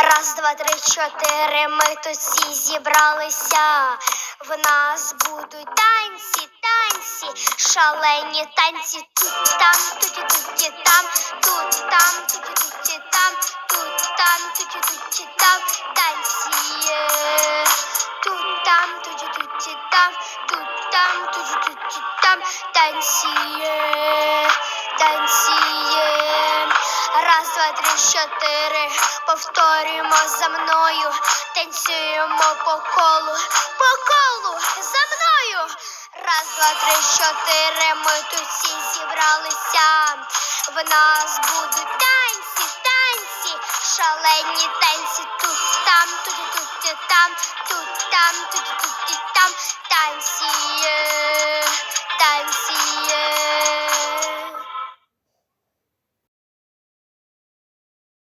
Раз, два, три, чотири. Ми тут всі зібралися. В нас будуть танці, танці, шалені танці. Тут там, тут і тут і там, тут там, тут і тут і там, тут там, тут і тут і там, танці. Тут там, тут і тут і там, тут там, тут і тут і там, танці, танці. Три, чотири. Повторюємо за мною. Танцюємо по колу. По колу за мною. Раз, два, три, чотири. Ми тут всі зібралися. В нас будуть танці, танці, шалені танці. Тут там, тут тут там, тут там, тут тут там танці.